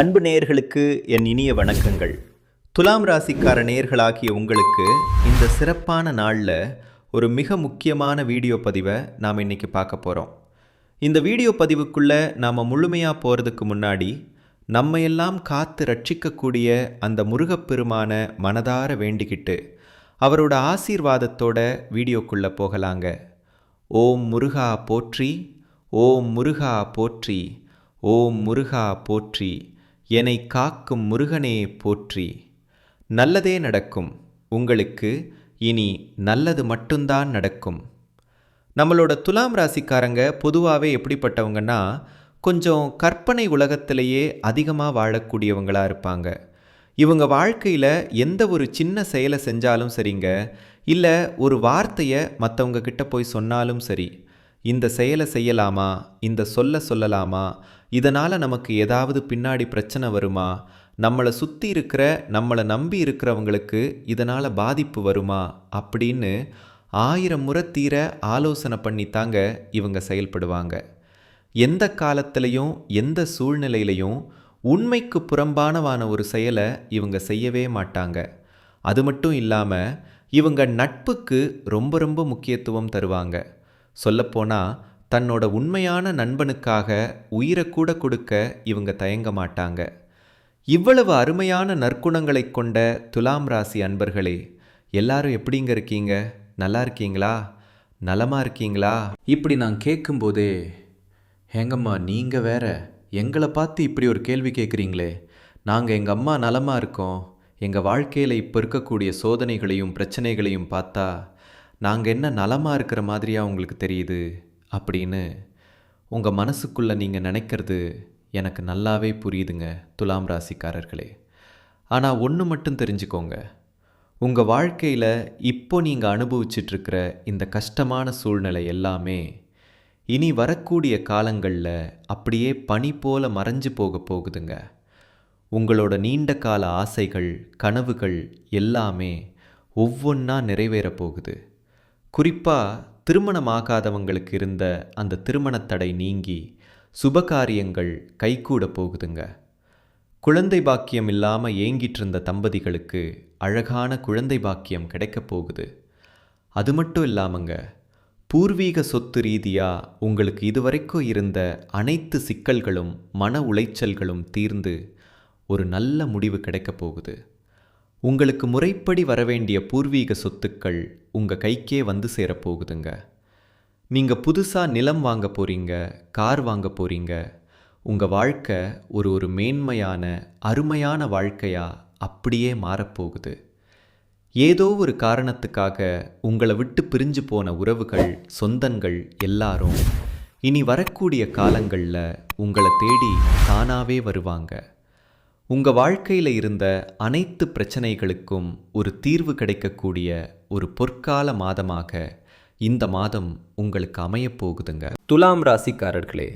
அன்பு நேயர்களுக்கு என் இனிய வணக்கங்கள். துலாம் ராசிக்கார நேயர்களாகிய உங்களுக்கு இந்த சிறப்பான நாளில் ஒரு மிக முக்கியமான வீடியோ பதிவை நாம் இன்னைக்கு பார்க்க போகிறோம் இந்த வீடியோ பதிவுக்குள்ளே நாம் முழுமையாக போகிறதுக்கு முன்னாடி நம்மையெல்லாம் காத்து ரட்சிக்கக்கூடிய அந்த முருகப்பெருமான மனதார வேண்டிக்கிட்டு அவரோட ஆசீர்வாதத்தோட வீடியோக்குள்ளே போகலாங்க. ஓம் முருகா போற்றி ஓம் முருகா போற்றி ஓம் முருகா போற்றி. என்னை காக்கும் முருகனே போற்றி. நல்லதே நடக்கும். உங்களுக்கு இனி நல்லது மட்டும்தான் நடக்கும். நம்மளோட துலாம் ராசிக்காரங்க பொதுவாகவே எப்படிப்பட்டவங்கன்னா கொஞ்சம் கற்பனை உலகத்திலேயே அதிகமாக வாழக்கூடியவங்களாக இருப்பாங்க. இவங்க வாழ்க்கையில் எந்த ஒரு சின்ன செயலை செஞ்சாலும் சரிங்க இல்லை ஒரு வார்த்தையை மற்றவங்க கிட்ட போய் சொன்னாலும் சரி இந்த செயலை செய்யலாமா இந்த சொல்ல சொல்லலாமா இதனால் நமக்கு ஏதாவது பின்னாடி பிரச்சனை வருமா? நம்மளை சுற்றி இருக்கிற நம்மளை நம்பி இருக்கிறவங்களுக்கு இதனால் பாதிப்பு வருமா? அப்படின்னு ஆயிரம் முறை தீர ஆலோசனை பண்ணித்தாங்க இவங்க செயல்படுவாங்க. எந்த காலத்திலையும் எந்த சூழ்நிலையிலையும் உண்மைக்கு புறம்பானவான ஒரு செயலை இவங்க செய்யவே மாட்டாங்க. அது மட்டும் இல்லாமல் இவங்க நட்புக்கு ரொம்ப ரொம்ப முக்கியத்துவம் தருவாங்க. சொல்லப்போனால் தன்னோட உண்மையான நண்பனுக்காக உயிரை கூட கொடுக்க இவங்க தயங்க மாட்டாங்க. இவ்வளவு அருமையான நற்குணங்களை கொண்ட துலாம் ராசி அன்பர்களே எல்லாரும் எப்படிங்க இருக்கீங்க? நல்லா இருக்கீங்களா? நலமா இருக்கீங்களா? இப்படி நான் கேட்கும்போதே ஏங்கம்மா நீங்கள் வேற எங்களை பார்த்து இப்படி ஒரு கேள்வி கேட்குறீங்களே நாங்கள் எங்கள் அம்மா நலமாக இருக்கோம். எங்கள் வாழ்க்கையில் இப்போ இருக்கக்கூடிய சோதனைகளையும் பிரச்சனைகளையும் பார்த்தா நாங்கள் என்ன நலமாக இருக்கிற மாதிரியா உங்களுக்கு தெரியுது? அப்படின்னு உங்கள் மனசுக்குள்ளே நீங்கள் நினைக்கிறது எனக்கு நல்லாவே புரியுதுங்க துலாம் ராசிக்காரர்களே. ஆனால் ஒன்று மட்டும் தெரிஞ்சுக்கோங்க. உங்கள் வாழ்க்கையில் இப்போ நீங்கள் அனுபவிச்சிட்ருக்கிற இந்த கஷ்டமான சூழ்நிலை எல்லாமே இனி வரக்கூடிய காலங்களில் அப்படியே பனி போல மறைஞ்சு போக போகுதுங்க. உங்களோட நீண்ட கால ஆசைகள் கனவுகள் எல்லாமே ஒவ்வொன்றா நிறைவேற போகுது. குறிப்பாக திருமணமாகாதவங்களுக்கு இருந்த அந்த திருமணத்தடை நீங்கி சுபகாரியங்கள் கைகூட போகுதுங்க. குழந்தை பாக்கியம் இல்லாமல் ஏங்கிட்டு இருந்த தம்பதிகளுக்கு அழகான குழந்தை பாக்கியம் கிடைக்கப் போகுது. அது மட்டும் இல்லாமங்க பூர்வீக சொத்து ரீதியாக உங்களுக்கு இதுவரைக்கும் இருந்த அனைத்து சிக்கல்களும் மன உளைச்சல்களும் தீர்ந்து ஒரு நல்ல முடிவு கிடைக்கப் போகுது. உங்களுக்கு முறைப்படி வரவேண்டிய பூர்வீக சொத்துக்கள் உங்கள் கைக்கே வந்து சேரப்போகுதுங்க. நீங்கள் புதுசாக நிலம் வாங்க போகிறீங்க கார் வாங்க போகிறீங்க உங்கள் வாழ்க்கை ஒரு ஒரு மேன்மையான அருமையான வாழ்க்கையாக அப்படியே மாறப்போகுது. ஏதோ ஒரு காரணத்துக்காக உங்களை விட்டு பிரிஞ்சு போன உறவுகள் சொந்தங்கள் எல்லாரும் இனி வரக்கூடிய காலங்களில் உங்களை தேடி தானாகவே வருவாங்க. உங்கள் வாழ்க்கையில் இருந்த அனைத்து பிரச்சனைகளுக்கும் ஒரு தீர்வு கிடைக்கக்கூடிய ஒரு பொற்கால மாதமாக இந்த மாதம் உங்களுக்கு அமையப் போகுதுங்க. துலாம் ராசிக்காரர்களே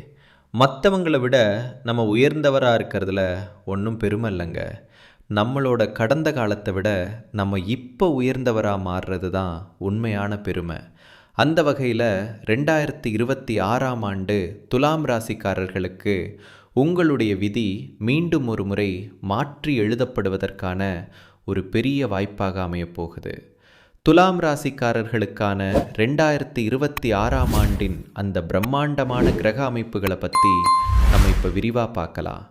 மற்றவங்களை விட நம்ம உயர்ந்தவராக இருக்கிறதுல ஒன்றும் பெருமை இல்லைங்க. நம்மளோட கடந்த காலத்தை விட நம்ம இப்போ உயர்ந்தவராக மாறுறது தான் உண்மையான பெருமை. அந்த வகையில் ரெண்டாயிரத்தி இருபத்தி ஆறாம் ஆண்டு துலாம் ராசிக்காரர்களுக்கு உங்களுடைய விதி மீண்டும் ஒரு முறை மாற்றி எழுதப்படுவதற்கான ஒரு பெரிய வாய்ப்பாக அமையப்போகுது. துலாம் ராசிக்காரர்களுக்கான ரெண்டாயிரத்தி இருபத்தி ஆறாம் ஆண்டின் அந்த பிரம்மாண்டமான கிரக அமைப்புகளை பற்றி நம்ம இப்போ விரிவாக பார்க்கலாம்.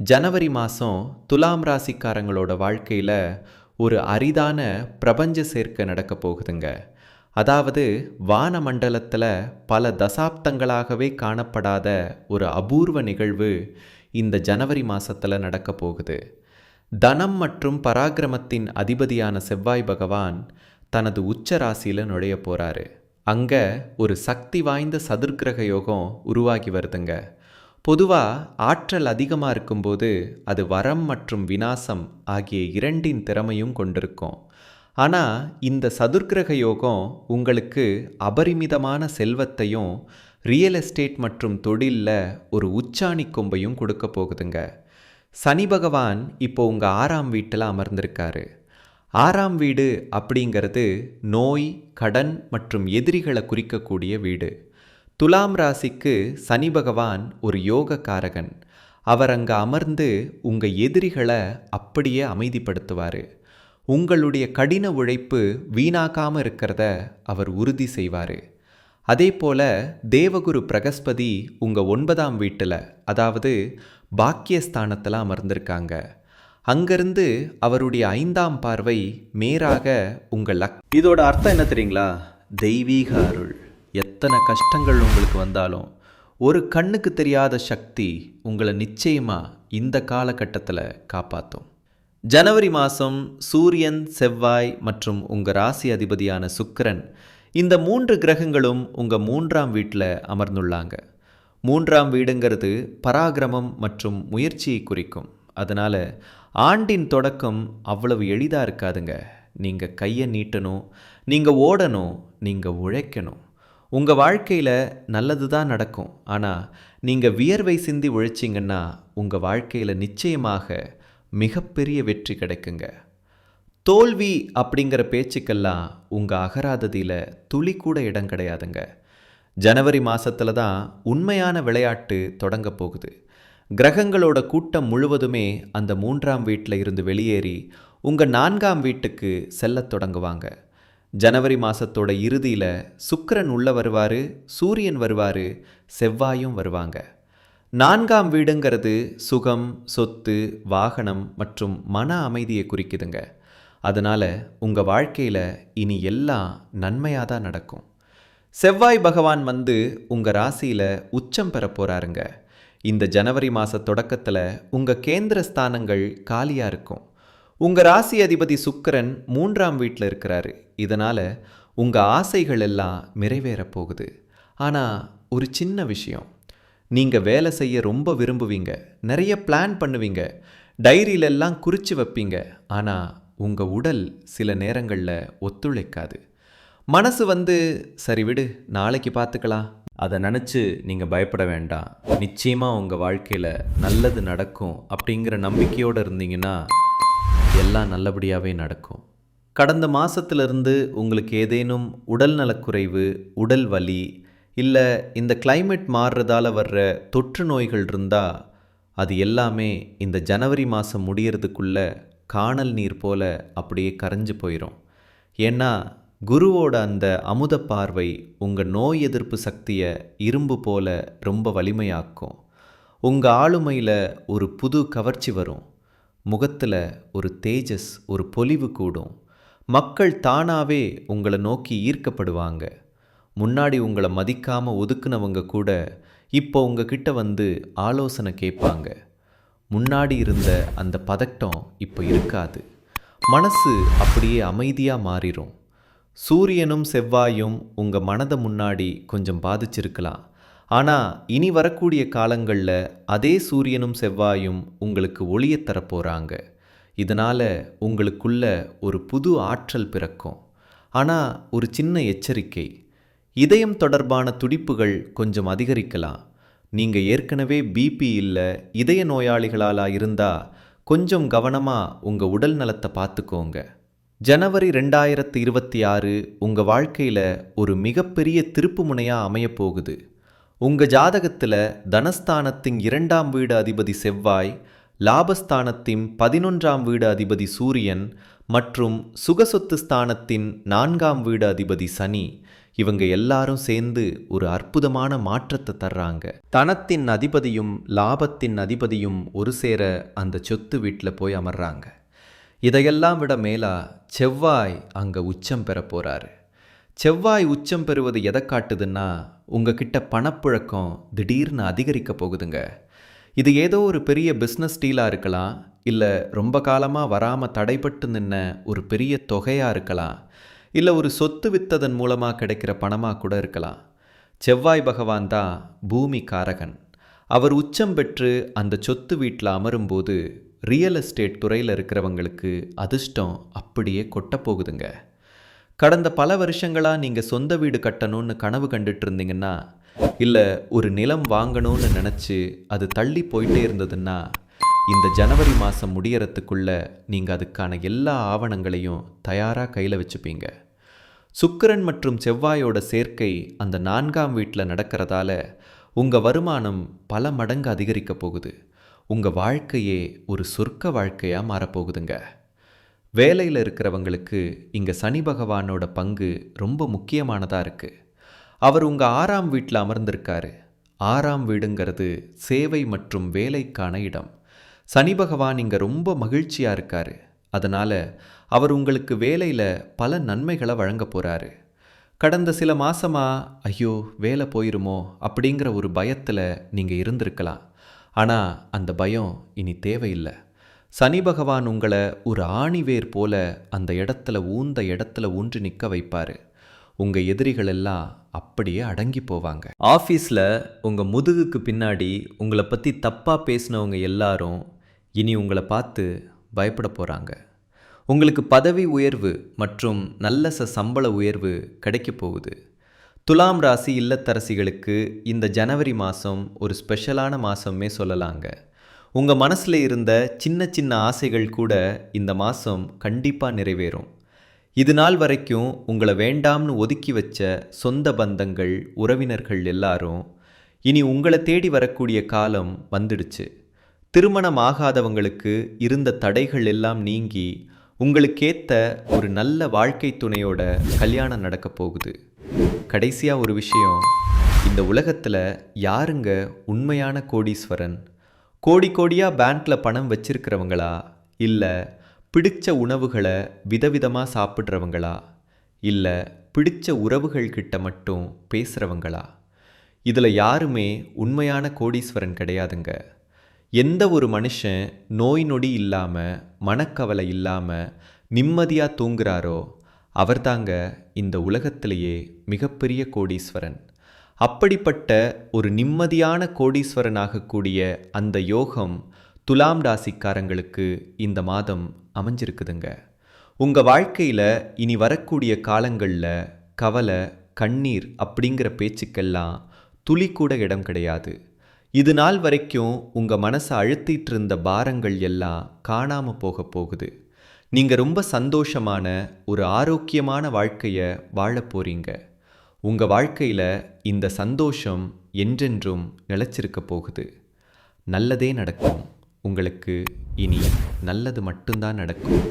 ஜனவரி மாதம் துலாம் ராசிக்காரங்களோட வாழ்க்கையில் ஒரு அரிதான பிரபஞ்ச சேர்க்கை நடக்க போகுதுங்க. அதாவது வான மண்டலத்தில் பல தசாப்தங்களாகவே காணப்படாத ஒரு அபூர்வ நிகழ்வு இந்த ஜனவரி மாதத்தில் நடக்க போகுது. தனம் மற்றும் பராக்கிரமத்தின் அதிபதியான செவ்வாய் பகவான் தனது உச்ச ராசியில் நுழைய போகிறாரு அங்கே ஒரு சக்தி வாய்ந்த சதுர்கிரக யோகம் உருவாகி வருதுங்க. பொதுவாக ஆற்றல் அதிகமாக இருக்கும்போது அது வரம் மற்றும் வினாசம் ஆகிய இரண்டின் திறமையும் கொண்டிருக்கும். ஆனால் இந்த சதுர்கிரக யோகம் உங்களுக்கு அபரிமிதமான செல்வத்தையும் ரியல் எஸ்டேட் மற்றும் தொழிலில் ஒரு உச்சாணி கொம்பையும் கொடுக்க போகுதுங்க. சனி பகவான் இப்போ உங்கள் ஆறாம் வீட்டில் அமர்ந்திருக்காரு. ஆறாம் வீடு அப்படிங்கிறது நோய் கடன் மற்றும் எதிரிகளை குறிக்கக்கூடிய வீடு. துலாம் ராசிக்கு சனி பகவான் ஒரு யோக காரகன் அவர் அங்கே அமர்ந்து உங்கள் எதிரிகளை அப்படியே அமைதிப்படுத்துவார். உங்களுடைய கடின உழைப்பு வீணாக்காமல் இருக்கிறத அவர் உறுதி செய்வார். அதே போல தேவகுரு பிரகஸ்பதி உங்கள் ஒன்பதாம் வீட்டில் அதாவது பாக்கியஸ்தானத்தில் அமர்ந்திருக்காங்க. அங்கிருந்து அவருடைய ஐந்தாம் பார்வை மேராக உங்கள் லக் இதோட அர்த்தம் என்ன தெரியுங்களா? தெய்வீக அருள். எத்தனை கஷ்டங்கள் உங்களுக்கு வந்தாலும் ஒரு கண்ணுக்கு தெரியாத சக்தி உங்களை நிச்சயமாக இந்த காலகட்டத்தில் காப்பாற்றும் ஜனவரி மாதம் சூரியன் செவ்வாய் மற்றும் உங்கள் ராசி அதிபதியான சுக்கரன் இந்த மூன்று கிரகங்களும் உங்கள் மூன்றாம் வீட்டில் அமர்ந்துள்ளாங்க. மூன்றாம் வீடுங்கிறது பராக்கிரமம் மற்றும் முயற்சியை குறிக்கும். அதனால் ஆண்டின் தொடக்கம் அவ்வளவு எளிதாக இருக்காதுங்க. நீங்கள் கையை நீட்டணும் நீங்கள் ஓடணும் நீங்கள் உழைக்கணும். உங்கள் வாழ்க்கையில் நல்லது தான் நடக்கும். ஆனால் நீங்கள் வியர்வை சிந்தி உழைச்சிங்கன்னா உங்கள் வாழ்க்கையில் நிச்சயமாக மிகப்பெரிய வெற்றி கிடைக்குங்க. தோல்வி அப்படிங்கிற பேச்சுக்கெல்லாம் உங்கள் அகராததியில் துளி கூட இடம் கிடையாதுங்க. ஜனவரி மாதத்தில் தான் உண்மையான விளையாட்டு தொடங்க போகுது. கிரகங்களோட கூட்டம் முழுவதுமே அந்த மூன்றாம் வீட்டில் இருந்து வெளியேறி உங்கள் நான்காம் வீட்டுக்கு செல்லத் தொடங்குவாங்க. ஜனவரி மாதத்தோட இறுதியில் சுக்கிரன் உள்ள வருவார் சூரியன் வருவார் செவ்வாயும் வருவாங்க. நான்காம் வீடுங்கிறது சுகம் சொத்து வாகனம் மற்றும் மன அமைதியை குறிக்குதுங்க. அதனால் உங்கள் வாழ்க்கையில் இனி எல்லாம் நன்மையாக தான் நடக்கும். செவ்வாய் பகவான் வந்து உங்கள் ராசியில் உச்சம் பெற போகிறாருங்க இந்த ஜனவரி மாத தொடக்கத்தில் உங்கள் கேந்திர ஸ்தானங்கள் காலியாக இருக்கும். உங்கள் ராசி அதிபதி சுக்கிரன் மூன்றாம் வீட்டில் இருக்கிறாரு. இதனால் உங்கள் ஆசைகள் எல்லாம் நிறைவேறப் போகுது. ஆனால் ஒரு சின்ன விஷயம். நீங்கள் வேலை செய்ய ரொம்ப விரும்புவீங்க. நிறைய பிளான் பண்ணுவீங்க. டைரியிலெல்லாம் குறித்து வைப்பீங்க. ஆனால் உங்கள் உடல் சில நேரங்களில் ஒத்துழைக்காது. மனசு வந்து சரி விடு நாளைக்கு பார்த்துக்கலாம் அதை நினச்சி நீங்கள் பயப்பட வேண்டாம். நிச்சயமாக உங்கள் வாழ்க்கையில் நல்லது நடக்கும் அப்படிங்கிற நம்பிக்கையோடு இருந்தீங்கன்னா எல்லாம் நல்லபடியாகவே நடக்கும். கடந்த மாதத்துலேருந்து உங்களுக்கு ஏதேனும் உடல் நலக்குறைவு உடல் வலி இல்லை இந்த கிளைமேட் மாறுறதால வர்ற தொற்று நோய்கள் இருந்தால் அது எல்லாமே இந்த ஜனவரி மாதம் முடியறதுக்குள்ள காணல் நீர் போல அப்படியே கரைஞ்சு போயிடும் ஏன்னா குருவோட அந்த அமுத பார்வை உங்கள் நோய் எதிர்ப்பு சக்தியை இரும்பு போல ரொம்ப வலிமையாக்கும். உங்கள் ஆளுமையில் ஒரு புது கவர்ச்சி வரும். முகத்தில் ஒரு தேஜஸ் ஒரு பொலிவு கூடும். மக்கள் தானாகவே உங்களை நோக்கி ஈர்க்கப்படுவாங்க. முன்னாடி உங்களை மதிக்காமல் ஒதுக்குனவங்க கூட இப்போ உங்ககிட்ட வந்து ஆலோசனை கேட்பாங்க. முன்னாடி இருந்த அந்த பதட்டம் இப்போ இருக்காது. மனசு அப்படியே அமைதியாக மாறிடும் சூரியனும் செவ்வாயும் உங்கள் மனதை முன்னாடி கொஞ்சம் பாதிச்சிருக்கலாம். ஆனால் இனி வரக்கூடிய காலங்களில் அதே சூரியனும் செவ்வாயும் உங்களுக்கு ஒளியை தரப்போகிறாங்க இதனால் உங்களுக்குள்ள ஒரு புது ஆற்றல் பிறக்கும். ஆனால் ஒரு சின்ன எச்சரிக்கை இதயம் தொடர்பான துடிப்புகள் கொஞ்சம் அதிகரிக்கலாம். நீங்கள் ஏற்கனவே பிபி இல்லை இதய நோயாளிகளாலா இருந்தால் கொஞ்சம் கவனமாக உங்கள் உடல் நலத்தை பார்த்துக்கோங்க ஜனவரி ரெண்டாயிரத்து இருபத்தி ஆறு உங்கள் வாழ்க்கையில் ஒரு மிகப்பெரிய திருப்பு முனையாக அமையப்போகுது. உங்கள் ஜாதகத்தில் தனஸ்தானத்தின் இரண்டாம் வீடு அதிபதி செவ்வாய் லாபஸ்தானத்தின் பதினொன்றாம் வீடு அதிபதி சூரியன் மற்றும் சுகசொத்து ஸ்தானத்தின் நான்காம் வீடு அதிபதி சனி. இவங்க எல்லாரும் சேர்ந்து ஒரு அற்புதமான மாற்றத்தை தர்றாங்க. தனத்தின் அதிபதியும் லாபத்தின் அதிபதியும் ஒரு சேர அந்த சொத்து வீட்டில் போய் அமர்றாங்க. இதையெல்லாம் விட மேலா செவ்வாய் அங்கே உச்சம் பெற போகிறாரு செவ்வாய் உச்சம் பெறுவது எதை காட்டுதுன்னா உங்ககிட்ட பணப்புழக்கம் திடீர்னு அதிகரிக்க போகுதுங்க. இது ஏதோ ஒரு பெரிய பிஸ்னஸ் டீலாக இருக்கலாம் இல்லை ரொம்ப காலமாக வராமல் தடைப்பட்டு நின்ன ஒரு பெரிய தொகையாக இருக்கலாம். இல்லை ஒரு சொத்து வித்ததன் மூலமாக கிடைக்கிற பணமாக கூட இருக்கலாம். செவ்வாய் பகவான் தான் பூமி காரகன். அவர் உச்சம் பெற்று அந்த சொத்து வீட்டில் அமரும்போது ரியல் எஸ்டேட் துறையில் இருக்கிறவங்களுக்கு அதிர்ஷ்டம் அப்படியே கொட்டப்போகுதுங்க கடந்த பல வருஷங்களாக நீங்கள் சொந்த வீடு கட்டணும்னு கனவு கண்டுட்டு இருந்தீங்கன்னா இல்லை ஒரு நிலம் வாங்கணும்னு நினச்சி அது தள்ளி போயிட்டே இருந்ததுன்னா இந்த ஜனவரி மாதம் முடியறதுக்குள்ளே நீங்கள் அதுக்கான எல்லா ஆவணங்களையும் தயாராக கையில் வச்சுப்பீங்க. சுக்கிரன் மற்றும் செவ்வாயோட சேர்க்கை அந்த நான்காம் வீட்டில் நடக்கிறதால உங்கள் வருமானம் பல மடங்கு அதிகரிக்க போகுது. உங்கள் வாழ்க்கையே ஒரு சொர்க்க வாழ்க்கையாக மாறப்போகுதுங்க. வேலையில் இருக்கிறவங்களுக்கு இங்கே சனி பகவானோட பங்கு ரொம்ப முக்கியமானதாக இருக்குது அவர் உங்கள் ஆறாம் வீட்டில் அமர்ந்திருக்காரு. ஆறாம் வீடுங்கிறது சேவை மற்றும் வேலைக்கான இடம். சனி பகவான் இங்கே ரொம்ப மகிழ்ச்சியாக இருக்காரு. அதனால் அவர் உங்களுக்கு வேலையில் பல நன்மைகளை வழங்க போகிறாரு கடந்த சில மாசமா ஐயோ வேலை போயிருமோ? அப்படிங்கிற ஒரு பயத்தில் நீங்கள் இருந்திருக்கலாம். ஆனால் அந்த பயம் இனி தேவையில்லை. சனி பகவான் உங்களை ஒரு ஆணிவேர் போல அந்த இடத்துல ஊந்த இடத்துல ஊன்றி நிற்க வைப்பார். உங்கள் எதிரிகள் எல்லாம் அப்படியே அடங்கி போவாங்க. ஆஃபீஸில் உங்கள் முதுகுக்கு பின்னாடி உங்களை பற்றி தப்பாக பேசினவங்க எல்லாரும் இனி உங்களை பார்த்து பயப்பட போகிறாங்க உங்களுக்கு பதவி உயர்வு மற்றும் நல்ல ச சம்பள உயர்வு கிடைக்க போகுது. துலாம் ராசி இல்லத்தரசிகளுக்கு இந்த ஜனவரி மாதம் ஒரு ஸ்பெஷலான மாதமே சொல்லலாங்க. உங்கள் மனசில் இருந்த சின்ன சின்ன ஆசைகள் கூட இந்த மாதம் கண்டிப்பாக நிறைவேறும். இது நாள் வரைக்கும் உங்களை வேண்டாம்னு ஒதுக்கி வச்ச சொந்த பந்தங்கள் உறவினர்கள் எல்லாரும் இனி உங்களை தேடி வரக்கூடிய காலம் வந்துடுச்சு. திருமணம் ஆகாதவங்களுக்கு இருந்த தடைகள் எல்லாம் நீங்கி உங்களுக்கேத்த ஒரு நல்ல வாழ்க்கை துணையோட கல்யாணம் நடக்க போகுது. கடைசியாக ஒரு விஷயம் இந்த உலகத்தில் யாருங்க உண்மையான கோடீஸ்வரன்? கோடி கோடியாக பேங்க்கில் பணம் வச்சிருக்கிறவங்களா? இல்லை பிடிச்ச உணவுகளை விதவிதமாக சாப்பிட்றவங்களா? இல்லை பிடிச்ச உறவுகள் கிட்ட மட்டும் பேசுகிறவங்களா இதில் யாருமே உண்மையான கோடீஸ்வரன் கிடையாதுங்க. எந்த ஒரு மனுஷன் நோய் நொடி இல்லாமல் மனக்கவலை இல்லாமல் நிம்மதியாக தூங்குறாரோ அவர்தாங்க இந்த உலகத்திலேயே மிகப்பெரிய கோடீஸ்வரன். அப்படிப்பட்ட ஒரு நிம்மதியான கோடீஸ்வரனாகக்கூடிய அந்த யோகம் துலாம் ராசிக்காரங்களுக்கு இந்த மாதம் அமைஞ்சிருக்குதுங்க. உங்கள் வாழ்க்கையில் இனி வரக்கூடிய காலங்களில் கவலை கண்ணீர் அப்படிங்கிற பேச்சுக்கெல்லாம் துளி கூட இடம் கிடையாது. இது நாள் வரைக்கும் உங்கள் மனசை அழுத்திட்டு இருந்த பாரங்கள் எல்லாம் காணாமல் போக போகுது. நீங்கள் ரொம்ப சந்தோஷமான ஒரு ஆரோக்கியமான வாழ்க்கையை வாழப் போகிறீங்க உங்கள் வாழ்க்கையில் இந்த சந்தோஷம் என்றென்றும் நிலச்சிருக்க போகுது. நல்லதே நடக்கும். உங்களுக்கு இனி நல்லது மட்டும்தான் நடக்கும்.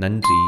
நன்றி.